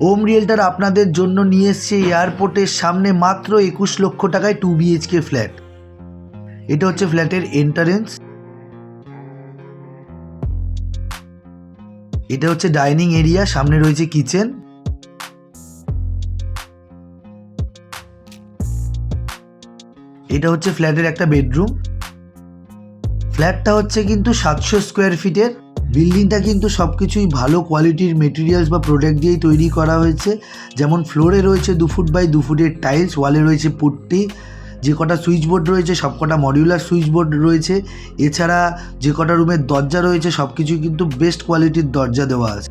ওম রিয়েলটার আপনাদের জন্য নিয়ে এসছে এয়ারপোর্টের সামনে মাত্র একুশ লক্ষ টাকায় টু বিএইচকে ফ্ল্যাট এটা হচ্ছে ফ্ল্যাটের এন্টারেন্স এটা হচ্ছে ডাইনিং এরিয়া সামনে রয়েছে কিচেন এটা হচ্ছে ফ্ল্যাটের একটা বেডরুম ফ্ল্যাটটা হচ্ছে কিন্তু সাতশো স্কোয়ার ফিটের বিল্ডিংটা কিন্তু সব কিছুই ভালো কোয়ালিটির মেটেরিয়ালস বা প্রোডাক্ট দিয়েই তৈরি করা হয়েছে। যেমন ফ্লোরে রয়েছে দু ফুট বাই দু ফুটের টাইলস ওয়ালে রয়েছে পুট্টি, যে কটা সুইচ বোর্ড রয়েছে সব কটা মডিউলার সুইচ বোর্ড রয়েছে। এছাড়া যে কটা রুমের দরজা রয়েছে সব কিছুই কিন্তু বেস্ট কোয়ালিটির দরজা দেওয়া আছে।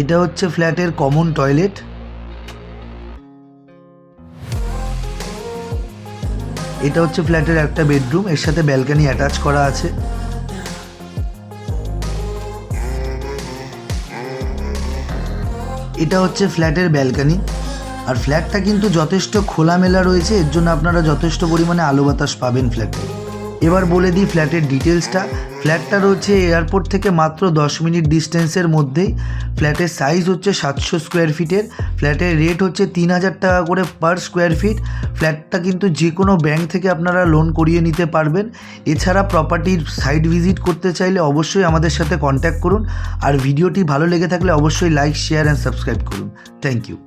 এটা হচ্ছে ফ্ল্যাটের কমন টয়লেট এটা হচ্ছে ফ্ল্যাটের একটা বেডরুম, এর সাথে ব্যালকানি অ্যাটাচ করা আছে। এটা হচ্ছে ফ্ল্যাটের ব্যালকানি, আর ফ্ল্যাটটা কিন্তু যথেষ্ট খোলামেলা রয়েছে, এর জন্য আপনারা যথেষ্ট পরিমাণে আলো বাতাস পাবেন ফ্ল্যাটে। এবার বলে দিই ফ্ল্যাটের ডিটেলসটা ফ্ল্যাটটা রয়েছে এয়ারপোর্ট থেকে মাত্র দশ মিনিট ডিস্টেন্সের মধ্যেই। ফ্ল্যাটের সাইজ হচ্ছে সাতশো স্কোয়ার ফিটের ফ্ল্যাটের রেট হচ্ছে তিন হাজার টাকা করে পার স্কোয়ার ফিট ফ্ল্যাটটা কিন্তু যে কোনো ব্যাংক থেকে আপনারা লোন করিয়ে নিতে পারবেন। এছাড়া প্রপার্টির সাইট ভিজিট করতে চাইলে অবশ্যই আমাদের সাথে কন্ট্যাক্ট করুন। আর ভিডিওটি ভালো লেগে থাকলে অবশ্যই লাইক শেয়ার অ্যান্ড সাবস্ক্রাইব করুন। Thank you